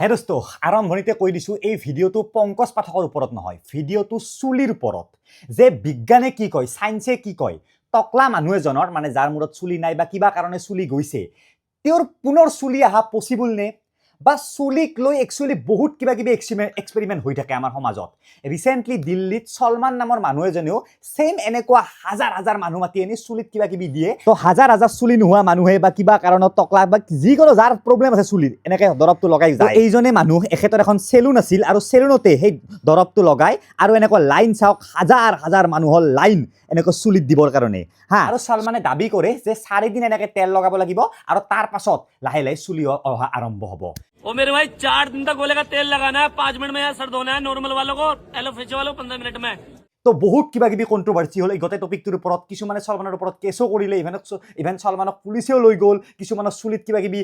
হে দোস্ত, আৰম্ভণিতে কৈ দিছোঁ, এই ভিডিঅ'টো পংকজ পাঠকৰ ওপৰত নহয়, ভিডিঅ'টো চুলিৰ ওপৰত। যে বিজ্ঞানে কি কয়, চাইন্সে কি কয় টকলা মানুহ এজনৰ মানে যাৰ মূৰত চুলি নাই বা কিবা কাৰণে চুলি গৈছে, তেওঁৰ পুনৰ চুলি অহা পচিবল নে? বা চুলিক লৈ একচুৱেলি বহুত কিবা কিবি এক্সপেৰিমেণ্ট হৈ থাকে আমাৰ সমাজত। ৰিচেণ্টলি দিল্লীত চলমান নামৰ মানুহ এজনেও ছেইম এনেকুৱা হাজাৰ হাজাৰ মানুহ মাতি আনি চুলিত কিবা কিবি দিয়ে। তো হাজাৰ হাজাৰ চুলি নোহোৱা মানুহে বা কিবা কাৰণত টকলা বা যিকোনো যাৰ প্ৰব্লেম আছে চুলিৰ এনেকৈ দৰৱটো লগাই যায়। এইজনে মানুহ এখেতৰ এখন চেলুন আছিল আৰু চেলুনতে সেই দৰৱটো লগাই আৰু এনেকুৱা লাইন চাওক হাজাৰ হাজাৰ মানুহৰ লাইন এনেকৈ চুলিত দিবৰ কাৰণে। হা। আৰু চলমানে দাবি কৰে যে চাৰিদিন এনেকৈ তেল লগাব লাগিব আৰু তাৰ পাছত লাহে লাহে চুলি অহা আৰম্ভ হ'ব। ओ मेरे भाई, चार दिन तक गोले का तेल लगाना है, पाँच मिनट में यार सर धोना है नॉर्मल वालों को एलो वालों को, पंद्रह मिनट में। তো বহুত কিবা কিবি কণ্ট্ৰভাৰ্চি হ'ল। এই গোটেই টপিকটোৰ ওপৰত কিছুমানে চলমানৰ ওপৰত কেছো কৰিলে ইভেনক ইভেন চলমানক পুলিচেও লৈ গ'ল, কিছুমানৰ চুলিত কিবা কিবি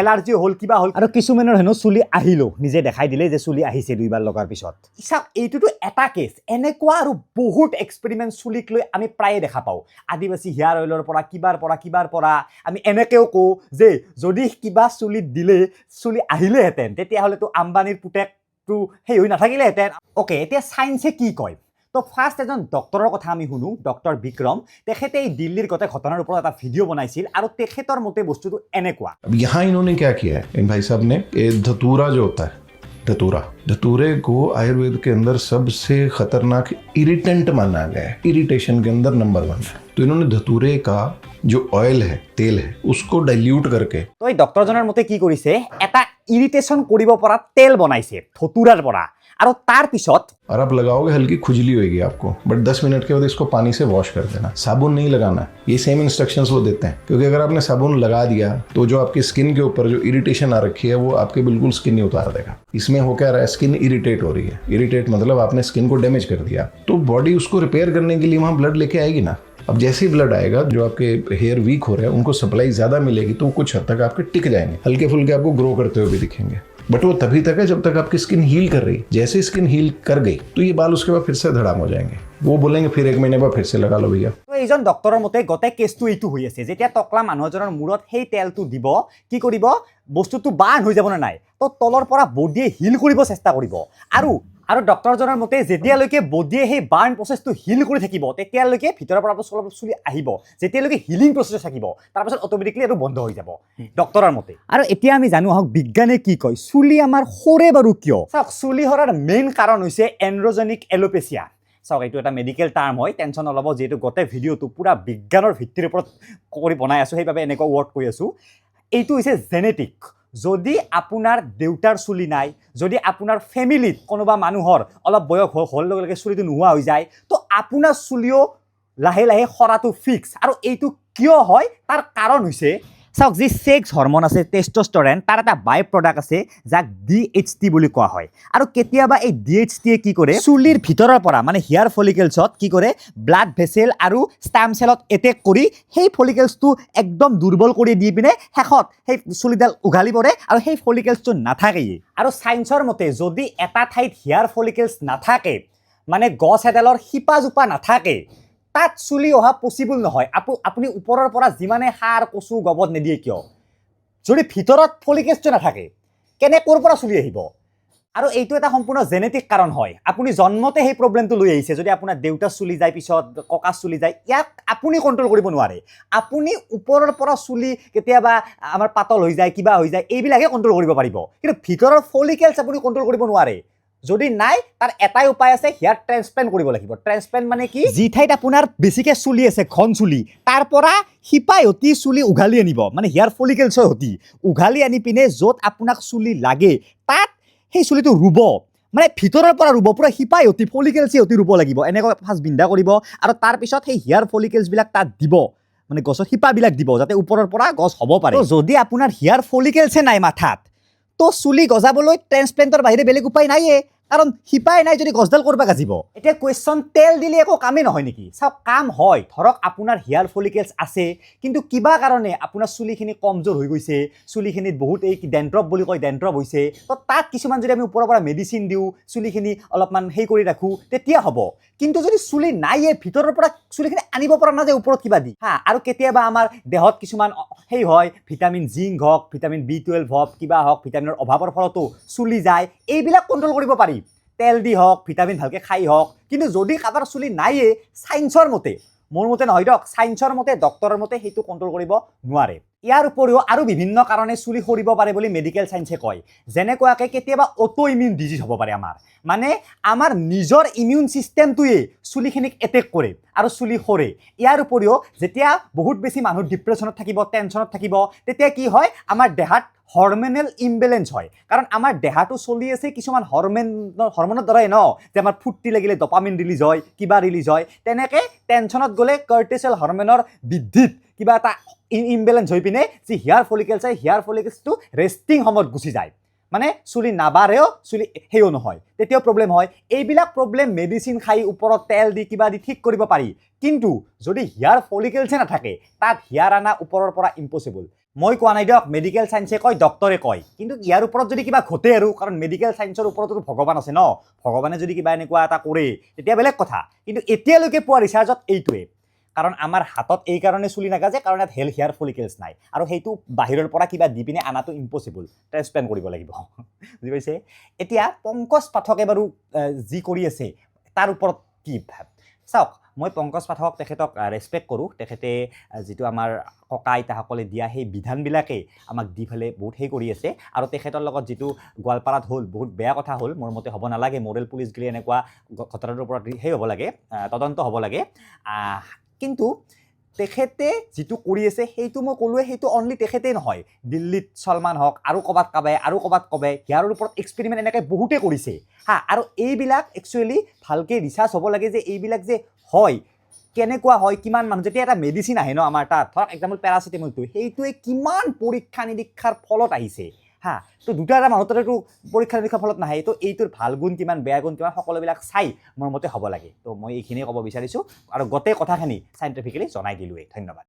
এলাৰ্জিও হ'ল, কিবা হ'ল। আৰু কিছুমানৰ হেনো চুলি আহিলেও, নিজে দেখাই দিলে যে চুলি আহিছে দুইবাৰ লগাৰ পিছত। চাওক, এইটোতো এটা কেছ এনেকুৱা আৰু বহুত এক্সপেৰিমেণ্ট চুলিক লৈ আমি প্ৰায়ে দেখা পাওঁ। আদিবাসী হেয়াৰ অইলৰ পৰা, কিবাৰ পৰা কিবাৰ পৰা। আমি এনেকৈও কওঁ যে, যদি কিবা চুলিত দিলে, চুলি আহিলেহেঁতেন, তেতিয়াহ'লেতো আম্বানীৰ পুতেকটো সেই হৈ নাথাকিলেহেঁতেন। অ'কে এতিয়া চায়েন্সে কি কয়? তো ফাৰ্ষ্ট এজন ডক্টৰৰ কথা আমি শুনো ডক্টৰ বিক্ৰম তেখেতে এই দিল্লীৰ গোটেই ঘটনাৰ ওপৰত এটা ভিডিঅ' বনাইছিল আৰু তেখেতৰ মতে বস্তুটো এনেকুৱা अब यहाँ इन्होंने क्या किया है इन भाई साहब ने ये धतूरा जो होता है धतूरा धतूरे को आयुर्वेद के अंदर सबसे खतरनाक इरिटेंट माना गया है इरिटेशन के अंदर नंबर वन है तो इन्होंने धतूरे का जो ऑयल है तेल है उसको डाइल्यूट करके তো এই ডক্টৰজনৰ মতে কি কৰিছে এটা ইৰিটেশ্যন কৰিব পৰা তেল বনাইছে থতুৰাৰ পৰা আৰু তাৰ পিছত और आप लगाओगे हल्की खुजली होगी आपको बट 10 मिनट के बाद इसको पानी से वॉश कर देना साबुन नहीं लगाना ये सेम इंस्ट्रक्शंस वो देते हैं क्योंकि अगर आपने साबुन लगा दिया तो जो आपकी स्किन के ऊपर जो इरिटेशन आ रखी है वो आपके बिल्कुल स्किन ही उतार देगा इसमें हो क्या रहा है स्किन इरिटेट हो रही है इरिटेट मतलब आपने स्किन को डैमेज कर दिया तो बॉडी उसको रिपेयर करने के लिए वहाँ ब्लड लेके आएगी ना अब जैसे ही ब्लड आएगा, जो आपके हेयर वीक हो रहे हैं, उनको सप्लाई ज़्यादा मिलेगी तो वो कुछ हद तक आपके टिक जाएँगे। हल्के फुल्के आपको ग्रो करते हुए भी दिखेंगे। बट वो तभी तक है जब तक आपकी स्किन हील कर रही जैसे स्किन हील कर गई तो ये बाल उसके बाद फिर से धड़ाम हो जाएँगे। वो बोलेंगे, फिर एक महीने बाद फिर से लगा लो भैया। এইজন ডক্টৰৰ মতে গোটেই কেছটো এইটো হৈ আছে। যেতিয়া টকলা মানুহ এজনৰ মূৰত সেই তেলটো দিব, কি কৰিব? বস্তুটো বাৰ্ণ হৈ যাব নে নাই? তো তলৰ পৰা বডিয়ে হিল কৰিব চেষ্টা কৰিব। আৰু আৰু ডক্টৰজনৰ মতে যেতিয়ালৈকে বডিয়ে সেই বাৰ্ণ প্ৰচেছটো হিল কৰি থাকিব, তেতিয়ালৈকে ভিতৰৰ পৰা অলপ চুলি আহিব। যেতিয়ালৈকে হিলিং প্ৰচেছ থাকিব তাৰপাছত অট'মেটিকলি এইটো বন্ধ হৈ যাব, ডক্টৰৰ মতে। আৰু এতিয়া আমি জানো আহক বিজ্ঞানে কি কয়, চুলি আমাৰ সৰে বাৰু কিয়? চাওক, চুলি সৰাৰ মেইন কাৰণ হৈছে এণ্ড্ৰজেনিক এলোপেচিয়া চাওক, এইটো এটা মেডিকেল টাৰ্ম হয় টেনশ্যন নল'ব, যিহেতু গোটেই ভিডিঅ'টো পূৰা বিজ্ঞানৰ ভিত্তিৰ ওপৰত কৰি বনাই আছোঁ, সেইবাবে এনেকুৱা ৱৰ্ড কৈ আছোঁ। এইটো হৈছে জেনেটিক যদি আপোনাৰ দেউতাৰ চুলি নাই, যদি আপোনাৰ ফেমিলিত কোনোবা মানুহৰ অলপ বয়স হোৱাৰ লগে লগে চুলিটো নোহোৱা হৈ যায়, তো আপোনাৰ চুলিও লাহে লাহে সৰাটো ফিক্স আৰু এইটো কিয় হয়? তাৰ কাৰণ হৈছে চাওক, যি ছেক্স হৰমন আছে টেষ্টষ্টৰেন তাৰ এটা বাই প্ৰডাক্ট আছে, যাক ডি এইচ টি বুলি কোৱা হয়। আৰু কেতিয়াবা এই ডি এইচ টিয়ে কি কৰে, চুলিৰ ভিতৰৰ পৰা মানে হেয়াৰ ফলিকেলছত কি কৰে ব্লাড ভেচেল আৰু ষ্টাম চেলত এটেক কৰি সেই ফলিকেলছটো একদম দুৰ্বল কৰি দি পিনে শেষত সেই চুলিডাল উঘালি পৰে আৰু সেই ফলিকেলছটো নাথাকেই। আৰু চায়েন্সৰ মতে, যদি এটা ঠাইত হেয়াৰ ফলিকেলছ নাথাকে মানে গছ এডালৰ শিপাজোপা নাথাকে তাত চুলি অহা পচিবল নহয়। আপু, আপুনি ওপৰৰ পৰা যিমানে সাৰ, কচু গবত নিদিয়ে কিয়? যদি ভিতৰত ফলিকেলছটো নাথাকে, কেনে ক'ৰ পৰা চুলি আহিব? আৰু এইটো এটা সম্পূৰ্ণ জেনেটিক কাৰণ হয়। আপুনি জন্মতে সেই প্ৰব্লেমটো লৈ আহিছে। যদি আপোনাৰ দেউতাৰ চুলি যায়, পিছত ককা চুলি যায়, ইয়াক আপুনি কণ্ট্ৰল কৰিব নোৱাৰে। আপুনি ওপৰৰ পৰা চুলি কেতিয়াবা আমাৰ পাতল হৈ যায়, কিবা হৈ যায় এইবিলাকে কণ্ট্ৰল কৰিব পাৰিব। কিন্তু ভিতৰৰ ফলিকেলছ আপুনি কণ্ট্ৰল কৰিব নোৱাৰে। যদি নাই, তাৰ এটাই উপায় আছে হেয়াৰ ট্ৰেন্সপ্লেণ্ট কৰিব লাগিব। ট্ৰেন্সপ্লেণ্ট মানে কি? যি ঠাইত আপোনাৰ বেছিকৈ চুলি আছে, ঘন চুলি, তাৰ পৰা শিপাই অতি চুলি উঘালি আনিব। মানে হেয়াৰ ফলিকেলছৰ সতি উঘালি আনি পিনে য'ত আপোনাক চুলি লাগে, তাত সেই চুলিটো ৰুব। মানে ভিতৰৰ পৰা ৰুব, পূৰা শিপাই অতি ফলিকেলছে অতি ৰুব লাগিব। এনেকৈ ফাৰ্ষ্ট বিন্ধা কৰিব আৰু তাৰপিছত সেই হেয়াৰ ফলিকেলছবিলাক তাত দিব। মানে গছৰ শিপাবিলাক দিব, যাতে ওপৰৰ পৰা গছ হ'ব পাৰে। যদি আপোনাৰ হেয়াৰ ফলিকেলছে নাই মাথাত, তো চুলি গজাবলৈ ট্ৰেন্সপ্লেণ্টৰ বাহিৰে বেলেগ উপায় নাইয়ে। কাৰণ শিপাই নাই যদি গছডাল কৰিব গাজিব। এতিয়া কুৱেশ্যন তেল দিলে একো কামেই নহয় নেকি? চাওক, কাম হয়। ধৰক, আপোনাৰ হেয়াৰ ফলিকেলছ আছে, কিন্তু কিবা কাৰণে আপোনাৰ চুলিখিনি কমজোৰ হৈ গৈছে, চুলিখিনিত বহুত এই ডেণ্ট্ৰপ বুলি কয় ডেণ্ট্ৰপ হৈছে, তো তাত কিছুমান যদি আমি ওপৰৰ পৰা মেডিচিন দিওঁ, চুলিখিনি অলপমান সেই কৰি ৰাখোঁ, তেতিয়া হ'ব। কিন্তু যদি চুলি নাইয়ে, ভিতৰৰ পৰা চুলিখিনি আনিব পৰা নাযায় ওপৰত কিবা দি, হা, আৰু কেতিয়াবা আমাৰ দেহত কিছুমান সেই হয়, ভিটামিন জিংক হওক, ভিটামিন বি টুৱেলভ হওক, কিবা হওক, ভিটামিনৰ অভাৱৰ ফলতো চুলি যায়, এইবিলাক কণ্ট্ৰল কৰিব পাৰি। তেল দি হওক, ভিটামিন ভালকৈ খাই হওক। কিন্তু যদি কাৰোবাৰ চুলি নাইয়ে ছায়েন্সৰ মতে, মোৰ মতে নহয় দিয়ক ছায়েন্সৰ মতে ডক্টৰৰ মতে সেইটো কণ্ট্ৰল কৰিব নোৱাৰে। ইয়াৰ উপৰিও আৰু বিভিন্ন কাৰণে চুলি সৰিব পাৰে বুলি মেডিকেল ছায়েন্সে কয়। যেনেকুৱাকৈ কেতিয়াবা অটো ইমিউন ডিজিজ হ'ব পাৰে আমাৰ। মানে আমাৰ নিজৰ ইমিউন ছিষ্টেমটোৱে চুলিখিনিক এটেক কৰে আৰু চুলি সৰে। ইয়াৰ উপৰিও যেতিয়া বহুত বেছি মানুহ ডিপ্ৰেশ্যনত থাকিব টেনশ্যনত থাকিব, তেতিয়া কি হয়? আমাৰ দেহাত হৰমনেল ইমবেলেঞ্চ হয়। কাৰণ আমাৰ দেহাটো চলি আছে কিছুমান হৰমন, হৰমনৰ দ্বাৰাই ন, যে আমাৰ ফূৰ্তি লাগিলে ডপামিন ৰিলিজ হয়, কিবা ৰিলিজ হয়, তেনেকৈ টেনশ্যনত গ'লে কাৰ্টিচেল হৰমনৰ বৃদ্ধিত কিবা এটা ইমবেলেঞ্চ হৈ পিনে যি হেয়াৰ ফলিকেলছ হয় হেয়াৰ ফলিকেলছটো ৰেষ্টিং সময়ত গুচি যায়। মানে চুলি নাবাঢ়েও, চুলি সেও নহয়। তেতিয়াও প্ৰব্লেম হয়। এইবিলাক প্ৰব্লেম মেডিচিন খাই ওপৰত তেল দি কিবা দি ঠিক কৰিব পাৰি। কিন্তু যদি হেয়াৰ ফলিকেলছে নাথাকে, তাত হেয়াৰ আনা ওপৰৰ পৰা ইম্পচিবল মই কোৱা নাই দিয়ক মেডিকেল ছায়েন্সে কয় ডক্টৰে কয়। কিন্তু ইয়াৰ ওপৰত যদি কিবা ঘটে আৰু, কাৰণ মেডিকেল ছায়েন্সৰ ওপৰতো ভগৱান আছে ন, ভগৱানে যদি কিবা এনেকুৱা এটা কৰে, তেতিয়া বেলেগ কথা। কিন্তু এতিয়ালৈকে পোৱা ৰিচাৰ্জত এইটোৱে। কাৰণ আমাৰ হাতত এই কাৰণে চুলি নাগাজে, কাৰণ ইয়াত হেল হেয়াৰ ফলিকেলছ নাই। আৰু সেইটো বাহিৰৰ পৰা কিবা দি পিনে আনাটো ইম্পচিবল ট্ৰেন্সপ্লেণ্ট কৰিব লাগিব। বুজি পাইছে? এতিয়া পংকজ পাঠকে বাৰু যি কৰি আছে, তাৰ ওপৰত কি চাওক, মই পংকজ পাঠক তেখেতক ৰেচপেক্ট কৰোঁ। তেখেতে যিটো আমাৰ ককা আইতাসকলে দিয়া সেই বিধানবিলাকেই আমাক দি পেলাই বহুত সেই কৰি আছে। আৰু তেখেতৰ লগত যিটো গোৱালপাৰাত হ'ল, বহুত বেয়া কথা হ'ল, মোৰ মতে হ'ব নালাগে। মৰেল পুলিচ গিলি এনেকুৱা ঘটনাটোৰ ওপৰত সেই হ'ব লাগে তদন্ত হ'ব লাগে। কিন্তু তেখেতে যিটো কৰি আছে, সেইটো মই ক'লোৱে, সেইটো অনলি তেখেতেই নহয়। দিল্লীত চলমান হওক, আৰু ক'ৰবাত কাবে আৰু ক'ৰবাত কবে ইয়াৰ ওপৰত এক্সপেৰিমেণ্ট এনেকৈ বহুতে কৰিছে। হা, আৰু এইবিলাক একচুৱেলি ভালকৈ ৰিচাৰ্চ হ'ব লাগে যে এইবিলাক যে হয়, কেনেকুৱা হয়, কিমান মানুহ, যেতিয়া এটা মেডিচিন আহে ন আমাৰ তাত ধৰক এক্সাম্পল পেৰাচিটামলটো সেইটোৱে কিমান পৰীক্ষা নিৰীক্ষাৰ ফলত আহিছে। হা, তো দুটা এটা মানুহ তাতেতো পৰীক্ষা নিৰীক্ষাৰ ফলত নাহে। তো এইটোৰ ভালো গুণ কিমান, বেয়া গুণ কিমান, সকলোবিলাক চাই মোৰ মতে হ'ব লাগে। তো মই এইখিনিয়ে ক'ব বিচাৰিছোঁ। আৰু গোটেই কথাখিনি চাইণ্টিফিকেলি জনাই দিলোঁৱেই। ধন্যবাদ।